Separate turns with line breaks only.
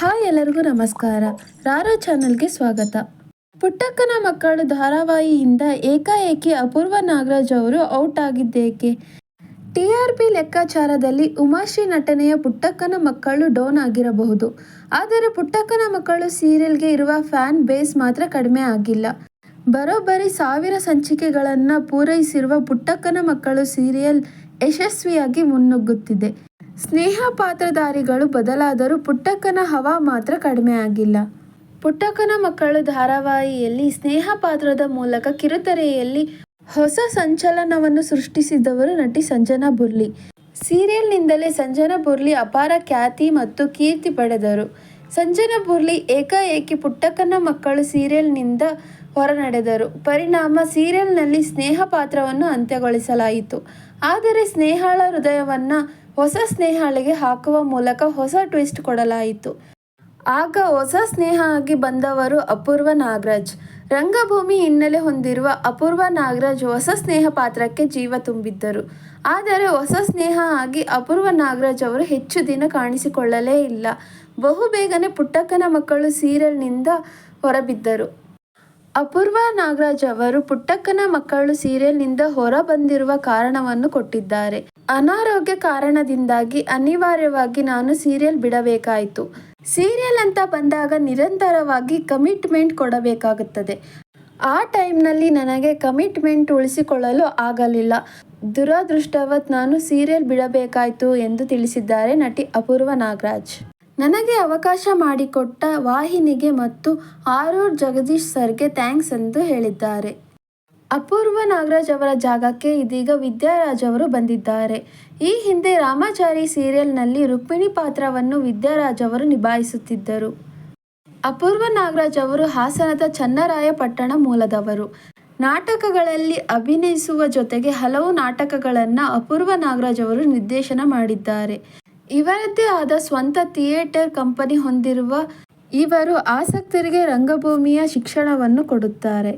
Hi ಎಲ್ಲರಿಗೂ ನಮಸ್ಕಾರ. ರಾರೋ ಚಾನಲ್ಗೆ ಸ್ವಾಗತ. ಪುಟ್ಟಕ್ಕನ ಮಕ್ಕಳು ಧಾರಾವಾಹಿಯಿಂದ ಏಕಾಏಕಿ ಅಪೂರ್ವ ನಾಗರಾಜ್ ಅವರು ಔಟ್ ಆಗಿದ್ದೇಕೆ? ಟಿ ಆರ್ ಪಿ ಲೆಕ್ಕಾಚಾರದಲ್ಲಿ ಉಮಾಶ್ರೀ ನಟನೆಯ ಪುಟ್ಟಕ್ಕನ ಮಕ್ಕಳು ಡೌನ್ ಆಗಿರಬಹುದು. ಆದರೆ ಪುಟ್ಟಕ್ಕನ ಮಕ್ಕಳು ಸೀರಿಯಲ್ಗೆ ಇರುವ ಫ್ಯಾನ್ ಬೇಸ್ ಮಾತ್ರ ಕಡಿಮೆ ಆಗಿಲ್ಲ. ಬರೋಬ್ಬರಿ ಸಾವಿರ ಸಂಚಿಕೆಗಳನ್ನು ಪೂರೈಸಿರುವ ಪುಟ್ಟಕ್ಕನ ಮಕ್ಕಳು ಸೀರಿಯಲ್ ಯಶಸ್ವಿಯಾಗಿ ಮುನ್ನುಗ್ಗುತ್ತಿದೆ. ಸ್ನೇಹ ಪಾತ್ರಧಾರಿಗಳು ಬದಲಾದರೂ ಪುಟ್ಟಕ್ಕನ ಹವಾ ಮಾತ್ರ ಕಡಿಮೆ ಆಗಿಲ್ಲ ಪುಟ್ಟಕ್ಕನ ಮಕ್ಕಳು ಧಾರಾವಾಹಿಯಲ್ಲಿ ಸ್ನೇಹ ಪಾತ್ರದ ಮೂಲಕ ಕಿರುತೆರೆಯಲ್ಲಿ ಹೊಸ ಸಂಚಲನವನ್ನು ಸೃಷ್ಟಿಸಿದವರು ನಟಿ ಸಂಜನಾ ಬುರ್ಲಿ. ಸೀರಿಯಲ್ನಿಂದಲೇ ಸಂಜನಾ ಬುರ್ಲಿ ಅಪಾರ ಖ್ಯಾತಿ ಮತ್ತು ಕೀರ್ತಿ ಪಡೆದರು. ಸಂಜನಾ ಬುರ್ಲಿ ಏಕಾಏಕಿ ಪುಟ್ಟಕ್ಕನ ಮಕ್ಕಳು ಸೀರಿಯಲ್ನಿಂದ ಹೊರನಡೆದರು. ಪರಿಣಾಮ ಸೀರಿಯಲ್ನಲ್ಲಿ ಸ್ನೇಹ ಪಾತ್ರವನ್ನು ಅಂತ್ಯಗೊಳಿಸಲಾಯಿತು. ಆದರೆ ಸ್ನೇಹಾಳ ಹೃದಯವನ್ನು ಹೊಸ ಸ್ನೇಹಾಳಿಗೆ ಹಾಕುವ ಮೂಲಕ ಹೊಸ ಟ್ವಿಸ್ಟ್ ಕೊಡಲಾಯಿತು. ಆಗ ಹೊಸ ಸ್ನೇಹ ಆಗಿ ಬಂದವರು ಅಪೂರ್ವ ನಾಗರಾಜ್. ರಂಗಭೂಮಿ ಹಿನ್ನೆಲೆ ಹೊಂದಿರುವ ಅಪೂರ್ವ ನಾಗರಾಜ್ ಹೊಸ ಸ್ನೇಹ ಪಾತ್ರಕ್ಕೆ ಜೀವ ತುಂಬಿದ್ದರು. ಆದರೆ ಹೊಸ ಸ್ನೇಹ ಆಗಿ ಅಪೂರ್ವ ನಾಗರಾಜ್ ಅವರು ಹೆಚ್ಚು ದಿನ ಕಾಣಿಸಿಕೊಳ್ಳಲೇ ಇಲ್ಲ. ಬಹುಬೇಗನೆ ಪುಟ್ಟಕ್ಕನ ಮಕ್ಕಳು ಸೀರಿಯಲ್ನಿಂದ ಹೊರಬಿದ್ದರು. ಅಪೂರ್ವ ನಾಗರಾಜ್ ಅವರು ಪುಟ್ಟಕ್ಕನ ಮಕ್ಕಳು ಸೀರಿಯಲ್ನಿಂದ ಹೊರ ಬಂದಿರುವ ಕಾರಣವನ್ನು ಕೊಟ್ಟಿದ್ದಾರೆ. ಅನಾರೋಗ್ಯ ಕಾರಣದಿಂದಾಗಿ ಅನಿವಾರ್ಯವಾಗಿ ನಾನು ಸೀರಿಯಲ್ ಬಿಡಬೇಕಾಯಿತು. ಸೀರಿಯಲ್ ಅಂತ ಬಂದಾಗ ನಿರಂತರವಾಗಿ ಕಮಿಟ್ಮೆಂಟ್ ಕೊಡಬೇಕಾಗುತ್ತದೆ. ಆ ಟೈಮ್ನಲ್ಲಿ ನನಗೆ ಕಮಿಟ್ಮೆಂಟ್ ಉಳಿಸಿಕೊಳ್ಳಲು ಆಗಲಿಲ್ಲ. ದುರದೃಷ್ಟವತ್ ನಾನು ಸೀರಿಯಲ್ ಬಿಡಬೇಕಾಯಿತು ಎಂದು ತಿಳಿಸಿದ್ದಾರೆ ನಟಿ ಅಪೂರ್ವ ನಾಗರಾಜ್. ನನಗೆ ಅವಕಾಶ ಮಾಡಿಕೊಟ್ಟ ವಾಹಿನಿಗೆ ಮತ್ತು ಆರೂರ್ ಜಗದೀಶ್ ಸರ್ಗೆ ಥ್ಯಾಂಕ್ಸ್ ಎಂದು ಹೇಳಿದ್ದಾರೆ. ಅಪೂರ್ವ ನಾಗರಾಜ್ ಅವರ ಜಾಗಕ್ಕೆ ಇದೀಗ ವಿದ್ಯಾರಾಜ್ ಅವರು ಬಂದಿದ್ದಾರೆ. ಈ ಹಿಂದೆ ರಾಮಾಚಾರಿ ಸೀರಿಯಲ್ನಲ್ಲಿ ರುಕ್ಮಿಣಿ ಪಾತ್ರವನ್ನು ವಿದ್ಯಾರಾಜ್ ಅವರು ನಿಭಾಯಿಸುತ್ತಿದ್ದರು. ಅಪೂರ್ವ ನಾಗರಾಜ್ ಅವರು ಹಾಸನದ ಚನ್ನರಾಯಪಟ್ಟಣ ಮೂಲದವರು. ನಾಟಕಗಳಲ್ಲಿ ಅಭಿನಯಿಸುವ ಜೊತೆಗೆ ಹಲವು ನಾಟಕಗಳನ್ನು ಅಪೂರ್ವ ನಾಗರಾಜ್ ಅವರು ನಿರ್ದೇಶನ ಮಾಡಿದ್ದಾರೆ. ಇವರದ್ದೇ ಆದ ಸ್ವಂತ ಥಿಯೇಟರ್ ಕಂಪನಿ ಹೊಂದಿರುವ ಇವರು ಆಸಕ್ತರಿಗೆ ರಂಗಭೂಮಿಯ ಶಿಕ್ಷಣವನ್ನು ಕೊಡುತ್ತಾರೆ.